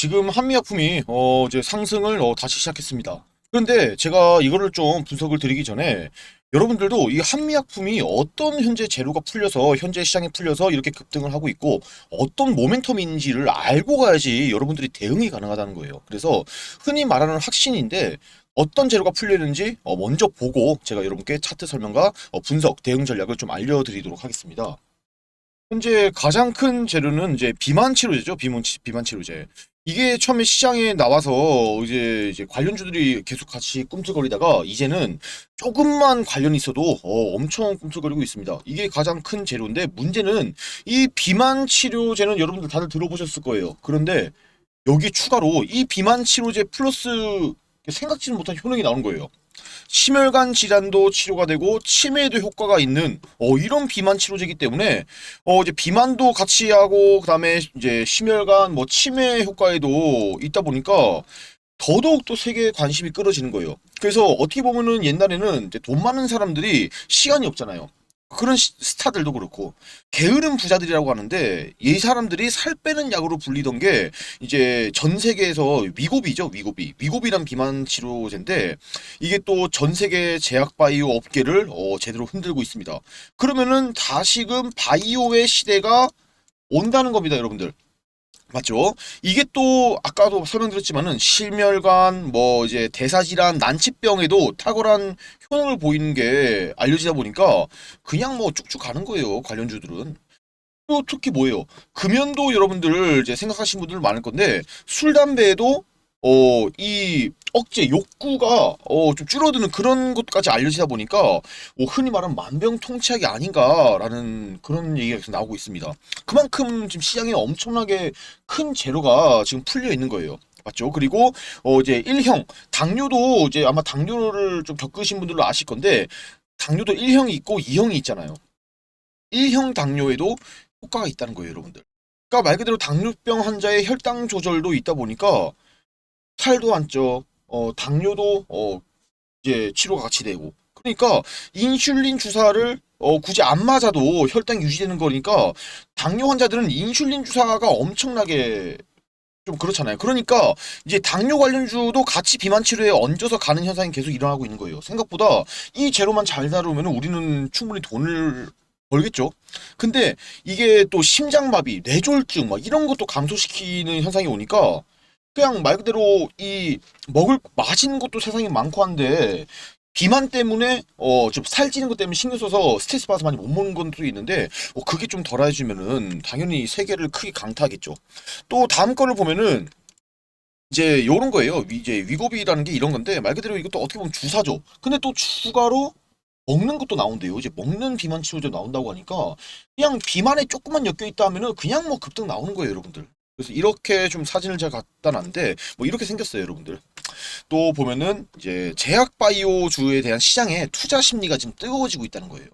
지금 한미약품이 어 이제 상승을 어 다시 시작했습니다. 그런데 제가 이거를 좀 분석을 드리기 전에 여러분들도 이 한미약품이 어떤 현재 재료가 풀려서 현재 시장에 풀려서 이렇게 급등을 하고 있고 어떤 모멘텀인지를 알고 가야지 여러분들이 대응이 가능하다는 거예요. 그래서 흔히 말하는 확신인데 어떤 재료가 풀리는지 어 먼저 보고 제가 여러분께 차트 설명과 어 분석, 대응 전략을 좀 알려드리도록 하겠습니다. 현재 가장 큰 재료는 이제 비만 치료제죠. 비만, 치료제. 이게 처음에 시장에 나와서 이제, 이제 관련주들이 계속 같이 꿈틀거리다가 이제는 조금만 관련이 있어도 어, 엄청 꿈틀거리고 있습니다. 이게 가장 큰 재료인데 문제는 이 비만 치료제는 여러분들 다들 들어보셨을 거예요. 그런데 여기 추가로 이 비만 치료제 플러스 생각지는 못한 효능이 나오는 거예요. 심혈관 질환도 치료가 되고 치매에도 효과가 있는 어, 이런 비만 치료제이기 때문에 어 이제 비만도 같이 하고 그다음에 이제 심혈관 뭐 치매 효과에도 있다 보니까 더더욱 또 세계에 관심이 끌어지는 거예요. 그래서 어떻게 보면은 옛날에는 돈 많은 사람들이 시간이 없잖아요. 그런 시- 스타들도 그렇고 게으른 부자들이라고 하는데 이 사람들이 살 빼는 약으로 불리던 게 이제 전 세계에서 위고비죠 위고비 위고비란 비만 치료제인데 이게 또 전 세계 제약 바이오 업계를 어, 제대로 흔들고 있습니다. 그러면은 다시금 바이오의 시대가 온다는 겁니다, 여러분들. 맞죠? 이게 또 아까도 설명드렸지만은 심혈관 뭐 이제 대사질환 난치병에도 탁월한 효능을 보이는 게 알려지다 보니까 그냥 뭐 쭉쭉 가는 거예요, 관련주들은. 또 특히 뭐예요? 금연도 여러분들 이제 생각하시는 분들 많을 건데 술 담배에도 어 이 억제 욕구가 어 좀 줄어드는 그런 것까지 알려지다 보니까 뭐 흔히 말하는 만병통치약이 아닌가라는 그런 얘기가 계속 나오고 있습니다. 그만큼 지금 시장에 엄청나게 큰 재료가 지금 풀려 있는 거예요. 맞죠? 그리고 어 이제 1형 당뇨도 이제 아마 당뇨를 좀 겪으신 분들도 아실 건데 당뇨도 1형이 있고 2형이 있잖아요. 1형 당뇨에도 효과가 있다는 거예요, 여러분들. 그러니까 말 그대로 당뇨병 환자의 혈당 조절도 있다 보니까 살도 안 쪄, 어, 당뇨도 어, 이제 치료가 같이 되고. 그러니까 인슐린 주사를 어, 굳이 안 맞아도 혈당 유지되는 거니까 당뇨 환자들은 인슐린 주사가 엄청나게 좀 그렇잖아요. 그러니까 이제 당뇨 관련주도 같이 비만 치료에 얹어서 가는 현상이 계속 일어나고 있는 거예요. 생각보다 이 재료만 잘 다루면 우리는 충분히 돈을 벌겠죠. 근데 이게 또 심장마비, 뇌졸중 막 이런 것도 감소시키는 현상이 오니까 그냥 말 그대로 이 먹을 맛있는 것도 세상에 많고 한데 비만 때문에 어좀 살찌는 것 때문에 신경 써서 스트레스 받아서 많이 못 먹는 것도 있는데 어 그게 좀 덜해지면은 당연히 세계를 크게 강타하겠죠. 또 다음 거를 보면은 이제 요런 거예요. 위- 이제 위고비라는 게 이런 건데 말 그대로 이것도 어떻게 보면 주사죠. 근데 또 추가로 먹는 것도 나온대요. 이제 먹는 비만 치료제 나온다고 하니까 그냥 비만에 조금만 엮여 있다 하면은 그냥 뭐 급등 나오는 거예요, 여러분들. 그래서 이렇게 좀 사진을 제가 갖다 놨는데 뭐 이렇게 생겼어요, 여러분들. 또 보면은 이제 제약 바이오주에 대한 시장의 투자 심리가 지금 뜨거워지고 있다는 거예요.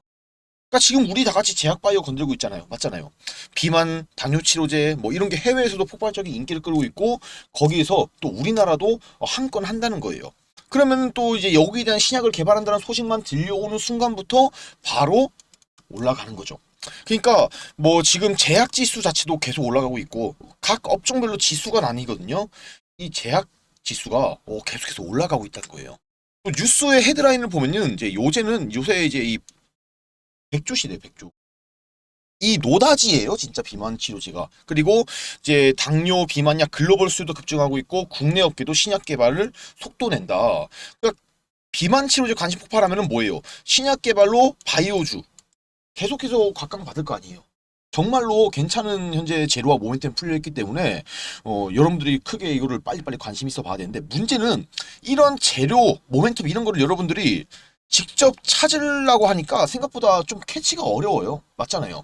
그러니까 지금 우리 다 같이 제약 바이오 건들고 있잖아요. 맞잖아요. 비만, 당뇨 치료제 뭐 이런 게 해외에서도 폭발적인 인기를 끌고 있고 거기에서 또 우리나라도 한 건 한다는 거예요. 그러면 또 이제 여기에 대한 신약을 개발한다는 소식만 들려오는 순간부터 바로 올라가는 거죠. 그러니까 뭐 지금 제약 지수 자체도 계속 올라가고 있고 각 업종별로 지수가 나뉘거든요. 이 제약 지수가 어, 계속해서 올라가고 있다는 거예요. 또 뉴스의 헤드라인을 보면은 이제 요새는 요새 이제 이 백조 시대 백조. 이 노다지예요, 진짜 비만 치료제가. 그리고 이제 당뇨 비만약 글로벌 수요도 급증하고 있고 국내 업계도 신약 개발을 속도 낸다. 그러니까 비만 치료제 관심 폭발하면은 뭐예요? 신약 개발로 바이오주 계속해서 각광받을 거 아니에요. 정말로 괜찮은 현재 재료와 모멘텀 풀려있기 때문에 어, 여러분들이 크게 이거를 빨리빨리 관심 있어 봐야 되는데 문제는 이런 재료, 모멘텀 이런 거를 여러분들이 직접 찾으려고 하니까 생각보다 좀 캐치가 어려워요. 맞잖아요.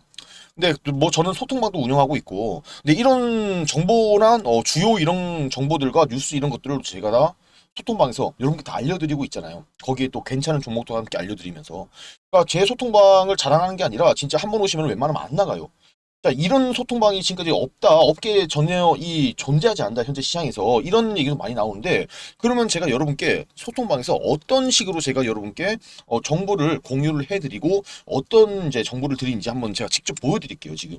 근데 뭐 저는 소통방도 운영하고 있고 근데 이런 정보나 어, 주요 이런 정보들과 뉴스 이런 것들을 제가 다 소통방에서 여러분께 다 알려드리고 있잖아요. 거기에 또 괜찮은 종목도 함께 알려드리면서 그러니까 제 소통방을 자랑하는 게 아니라 진짜 한 번 오시면 웬만하면 안 나가요. 자, 이런 소통방이 지금까지 없다, 업계에 전혀 이 존재하지 않는다, 현재 시장에서. 이런 얘기도 많이 나오는데, 그러면 제가 여러분께 소통방에서 어떤 식으로 제가 여러분께 어, 정보를 공유를 해드리고, 어떤 이제 정보를 드리는지 한번 제가 직접 보여드릴게요, 지금.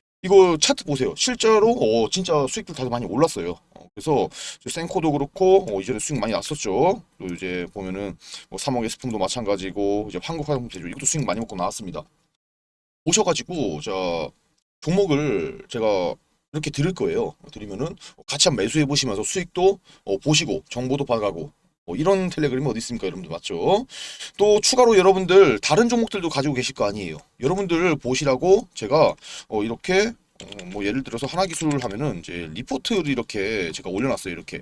이거 차트 보세요. 실제로 어, 진짜 수익들 다들 많이 올랐어요. 어, 그래서 센코도 그렇고 어, 이전에 수익 많이 났었죠. 또 이제 보면은 뭐 3억 에스품도 마찬가지고 이제 한국 화장품 제조 이것도 수익 많이 먹고 나왔습니다. 오셔가지고 자 종목을 제가 이렇게 드릴 거예요. 드리면은 같이 한번 매수해 보시면서 수익도 어, 보시고 정보도 받아가고 어, 이런 텔레그램이 어디 있습니까, 여러분들 맞죠? 또 추가로 여러분들 다른 종목들도 가지고 계실 거 아니에요. 여러분들 보시라고 제가 어, 이렇게 어, 뭐 예를 들어서 하나 기술을 하면은 이제 리포트를 이렇게 제가 올려놨어요. 이렇게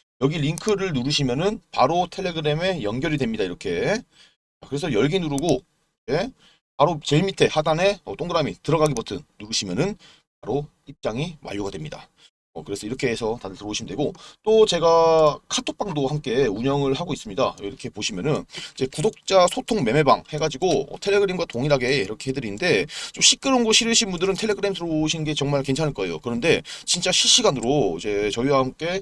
여기 링크를 누르시면은 바로 텔레그램에 연결이 됩니다. 이렇게. 자, 그래서 열기 누르고 예, 바로 제일 밑에 하단에 어, 동그라미 들어가기 버튼 누르시면은 바로 입장이 완료가 됩니다. 어, 그래서 이렇게 해서 다들 들어오시면 되고 또 제가 카톡방도 함께 운영을 하고 있습니다. 이렇게 보시면은 이제 구독자 소통 매매방 해가지고 어, 텔레그램과 동일하게 이렇게 해드리는데 좀 시끄러운 거 싫으신 분들은 텔레그램 들어오시는 게 정말 괜찮을 거예요. 그런데 진짜 실시간으로 이제 저희와 함께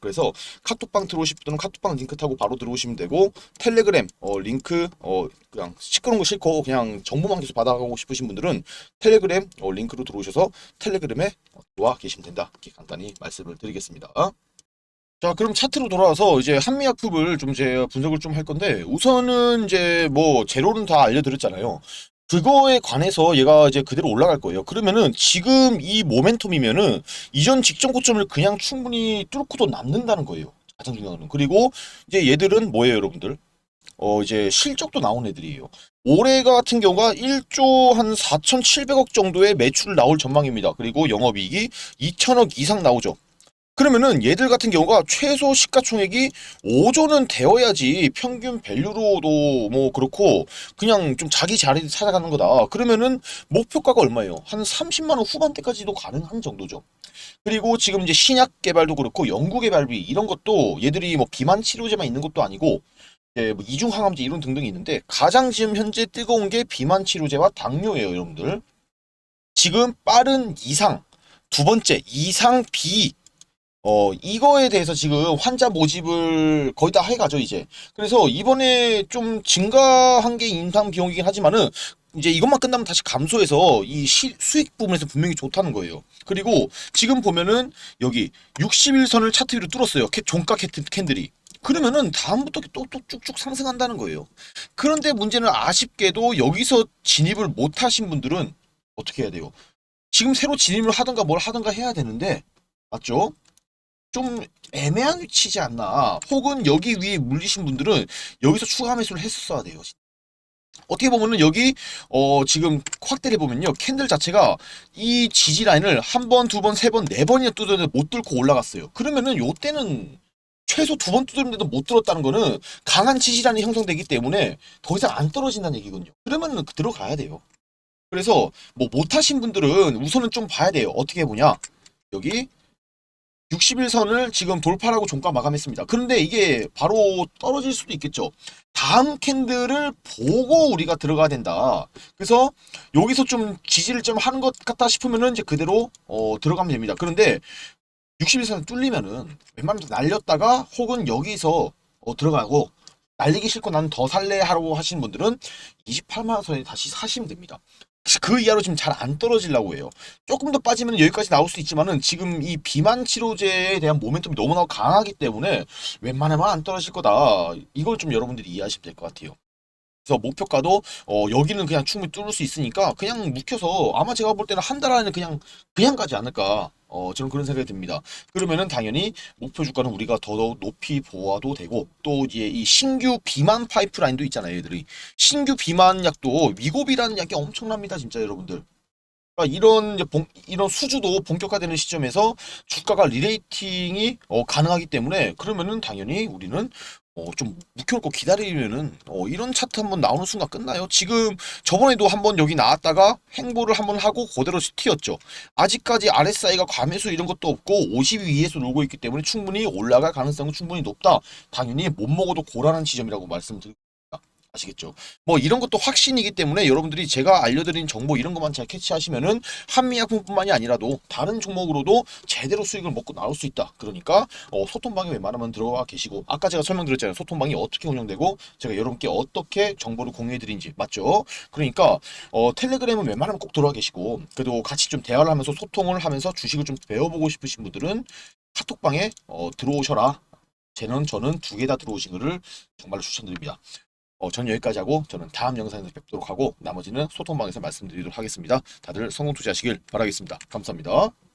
그래서 카톡방 들어오실 분들은 카톡방 링크 타고 바로 들어오시면 되고 텔레그램 어, 링크 어, 그냥 시끄러운 거 싫고 그냥 정보만 계속 받아가고 싶으신 분들은 텔레그램 어, 링크로 들어오셔서 텔레그램에 어, 들어와 계시면 된다. 이렇게 간단히 말씀을 드리겠습니다. 자, 그럼 차트로 돌아와서 이제 한미약품을 좀 제가 분석을 좀 할 건데 우선은 이제 뭐 재료는 다 알려드렸잖아요. 그거에 관해서 얘가 이제 그대로 올라갈 거예요. 그러면은 지금 이 모멘텀이면은 이전 직전 고점을 그냥 충분히 뚫고도 남는다는 거예요. 가장 중요한 건. 그리고 이제 얘들은 뭐예요, 여러분들? 어, 이제 실적도 나온 애들이에요. 올해 같은 경우가 1조 한 4,700억 정도의 매출 나올 전망입니다. 그리고 영업이익이 2천억 이상 나오죠. 그러면은 얘들 같은 경우가 최소 시가총액이 5조는 되어야지 평균 밸류로도 뭐 그렇고 그냥 좀 자기 자리 찾아가는 거다. 그러면은 목표가가 얼마예요? 한 30만 원 후반대까지도 가능한 정도죠. 그리고 지금 이제 신약 개발도 그렇고 연구 개발비 이런 것도 얘들이 뭐 비만 치료제만 있는 것도 아니고 예, 뭐 이중 항암제 이런 등등이 있는데 가장 지금 현재 뜨거운 게 비만 치료제와 당뇨예요, 여러분들. 지금 빠른 이상 두 번째 이상 비 어, 이거에 대해서 지금 환자 모집을 거의 다 해가죠, 이제. 그래서 이번에 좀 증가한 게 인상 비용이긴 하지만은, 이제 이것만 끝나면 다시 감소해서 이 시- 수익 부분에서 분명히 좋다는 거예요. 그리고 지금 보면은 여기 61선을 차트 위로 뚫었어요. 캐- 종가 캔- 캔들이. 그러면은 다음부터 또, 또 쭉쭉 상승한다는 거예요. 그런데 문제는 아쉽게도 여기서 진입을 못 하신 분들은 어떻게 해야 돼요? 지금 새로 진입을 하든가 뭘 하든가 해야 되는데, 맞죠? 좀 애매한 위치지 않나. 혹은 여기 위에 물리신 분들은 여기서 추가 매수를 했었어야 돼요. 어떻게 보면은 여기 어 지금 확대를 보면요 캔들 자체가 이 지지 라인을 한 번, 두 번, 세 번, 네 번이나 뚫었는데 못 뚫고 올라갔어요. 그러면은 요때는 최소 두 번 뚫었는데도 못 뚫었다는 거는 강한 지지 라인이 형성되기 때문에 더 이상 안 떨어진다는 얘기군요. 그러면은 들어가야 돼요. 그래서 뭐 못하신 분들은 우선은 좀 봐야 돼요. 어떻게 보냐 여기 61선을 지금 돌파하고 종가 마감했습니다. 그런데 이게 바로 떨어질 수도 있겠죠. 다음 캔들을 보고 우리가 들어가야 된다. 그래서 여기서 좀 지지를 좀 하는 것 같다 싶으면은 이제 그대로 어, 들어가면 됩니다. 그런데 61선 뚫리면은 웬만하면 날렸다가 혹은 여기서 어, 들어가고 날리기 싫고 나는 더 살래 하라고 하시는 분들은 28만 원 선에 다시 사시면 됩니다. 그 이하로 지금 잘 안 떨어지려고 해요. 조금 더 빠지면 여기까지 나올 수 있지만은 지금 이 비만 치료제에 대한 모멘텀이 너무나 강하기 때문에 웬만하면 안 떨어질 거다. 이걸 좀 여러분들이 이해하시면 될 것 같아요. 그래서 목표가도 어, 여기는 그냥 충분히 뚫을 수 있으니까 그냥 묵혀서 아마 제가 볼 때는 한 달 안에 그냥 그냥 가지 않을까. 어, 저는 그런 생각이 듭니다. 그러면은 당연히 목표 주가는 우리가 더더욱 높이 보아도 되고 또 이제 이 신규 비만 파이프라인도 있잖아요, 얘들이. 신규 비만 약도 위고비라는 약이 엄청납니다, 진짜 여러분들. 그러니까 이런 본- 이런 수주도 본격화되는 시점에서 주가가 리레이팅이 어, 가능하기 때문에 그러면은 당연히 우리는 어, 좀 묵혀놓고 기다리면은 어, 이런 차트 한번 나오는 순간 끝나요. 지금 저번에도 한번 여기 나왔다가 행보를 한번 하고 그대로 튀었죠. 아직까지 RSI가 과매수 이런 것도 없고 50 위에서 놀고 있기 때문에 충분히 올라갈 가능성은 충분히 높다. 당연히 못 먹어도 고라는 지점이라고 말씀드립니다. 아시겠죠? 뭐 이런 것도 확신이기 때문에 여러분들이 제가 알려드린 정보 이런 것만 잘 캐치하시면은 한미약품뿐만이 아니라도 다른 종목으로도 제대로 수익을 먹고 나올 수 있다. 그러니까 어, 소통방에 웬만하면 들어가 계시고 아까 제가 설명드렸잖아요. 소통방이 어떻게 운영되고 제가 여러분께 어떻게 정보를 공유해드린지 맞죠? 그러니까 어, 텔레그램은 웬만하면 꼭 들어가 계시고 그래도 같이 좀 대화를 하면서 소통을 하면서 주식을 좀 배워보고 싶으신 분들은 카톡방에 어, 들어오셔라. 쟤는 저는 두 개 다 들어오신 것을 정말로 추천드립니다. 어, 전 여기까지 하고 저는 다음 영상에서 뵙도록 하고 나머지는 소통방에서 말씀드리도록 하겠습니다. 다들 성공 투자하시길 바라겠습니다. 감사합니다.